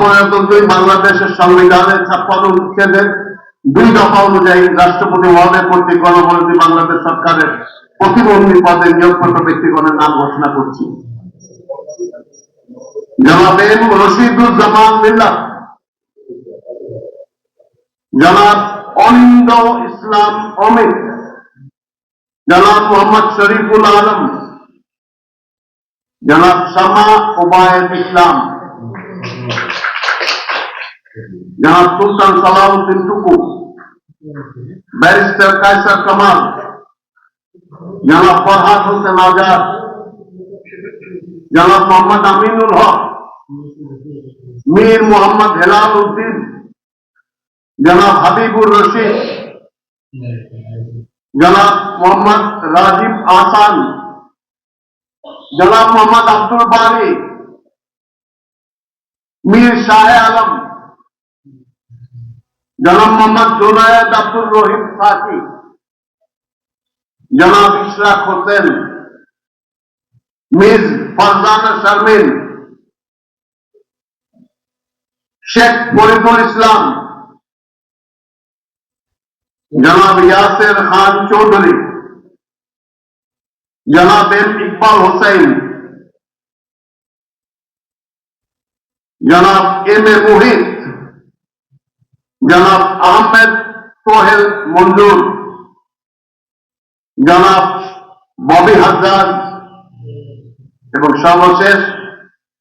পর্যন্তই বাংলাদেশের সংবিধানের ছাপ্পান্ন অনুচ্ছেদের দুই দফা অনুযায়ী রাষ্ট্রপতি মহোদয় কর্তৃক গণমন্ত্রী বাংলাদেশ সরকারের প্রতিবন্ধী পদে নিয়োগপ্রাপ্ত ব্যক্তিগণের নাম ঘোষণা করছি। জনাব এম রশিদুজ্জামান মিল্লাত জনাব অনিন্দ ইসলাম অমিত। জনাব মোহাম্মদ শরীফুল আলম। জনাব শামা ওবায়দ ইসলাম। Yahya Sultan Salahuddin Tuku, Barrister Kaiser Kamal, Yahya Farhat Hussein Azad, Yahya Muhammad Aminul Haq, Mir Muhammad Hilal Uddin, ya, Habibur Rashid, Yahya Muhammad Rajib Asan, Yahya Muhammad Abdul Bari, Mir Shah Alam, জনাব মোহাম্মদ জুনায়দ আব্দুল রহিম সাকি জনাব Ishraq Hossain, miss Farzana Sharmin, Sheikh Faridul Islam, জনাব ইয়াসের খান চৌধুরী, জনাব M Iqbal Hossain, জনাব M A মোহিত জনাব আহমেদ সোহেল মঞ্জুর, জনাব ববি হাজার এবং সর্বশেষ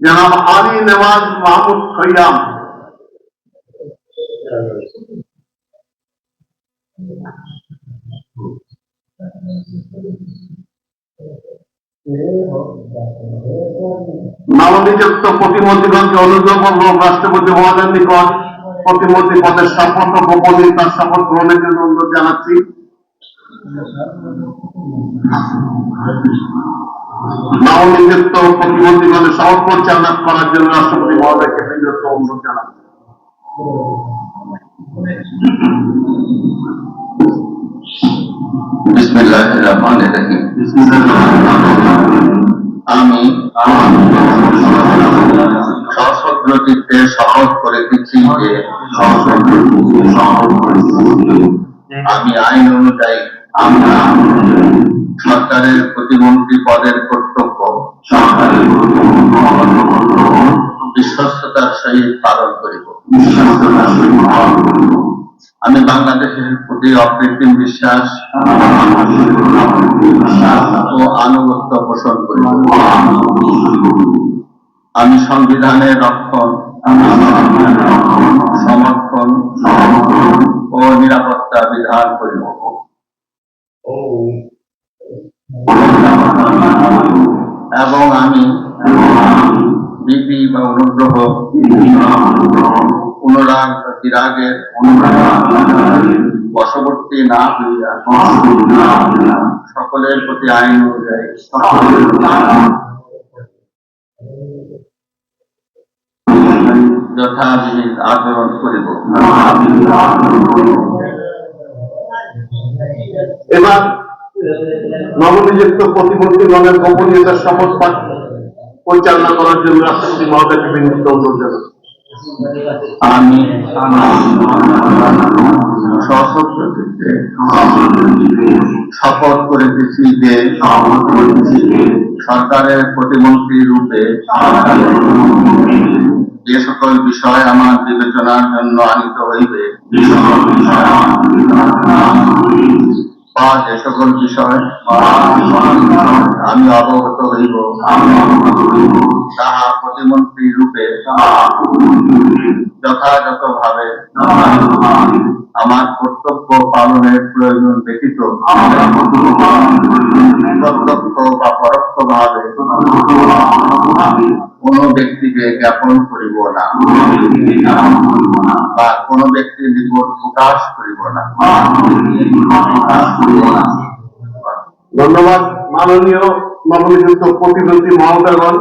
জনাব আলী নেওয়াজ মাহমুদ খৈয়াম নবনিযুক্ত প্রতিমন্ত্রীগণকে অনুযোগ এবং রাষ্ট্রপতি মহোদয়ের নিকট প্রতিমন্ত্রী পদের শপথ ও গোপনীয়তার শপথ গ্রহণের জন্য অনুরোধ জানাচ্ছি। নবনিযুক্ত প্রতিমন্ত্রীগণের শপথ পরিচালনা করার জন্য রাষ্ট্রপতি মহোদয়কে বিনীত অনুরোধ জানাচ্ছি। আমি সশস্ত্রচিত্তে শপথ করে দিচ্ছি যে আমি আইন অনুযায়ী সরকারের প্রতিমন্ত্রী পদের কর্তব্য বিশ্বস্ততার সহিত পালন করিব। আমি বাংলাদেশের প্রতি অকৃত্রিম বিশ্বাস ও আনুগত্য পোষণ করিব। আমি সংবিধানের রক্ষণ সমর্থন ও নিরাপত্তা বিধান করিব। এবং আমি বিপি বা অনুগ্রহ পুনরাগ বিরাগের বশবর্তী না হইয়া সকলের প্রতি আইন অনুযায়ী যথাবিহিত আচরণ করিব। এবার নবনিযুক্ত প্রতিমন্ত্রীগণের গোপনীয়তার শপথ পাঠ পরিচালনা করার জন্য রাষ্ট্রপতি মহোদয়কে বিনীত অনুরোধ আমি শপথ যে সরকারের প্রতিমন্ত্রী রূপে যে সকল বিষয় আমার বিবেচনার জন্য আনিত হইবে বা যে সকল বিষয় আমি অবগত হইব তাহা প্রতিমন্ত্রী রূপে যথাযথভাবে আমার কর্তব্য পালনের প্রয়োজন ব্যতীত প্রত্যক্ষ বা পরোক্ষ ভাবে কোন ব্যক্তিকে জ্ঞাপন করিব না। বা কোন ব্যক্তির নিকট প্রকাশ করিব না। ধন্যবাদ। মাননীয় নবনিযুক্ত প্রতিদ্বন্দ্বী মহোদয়গণ।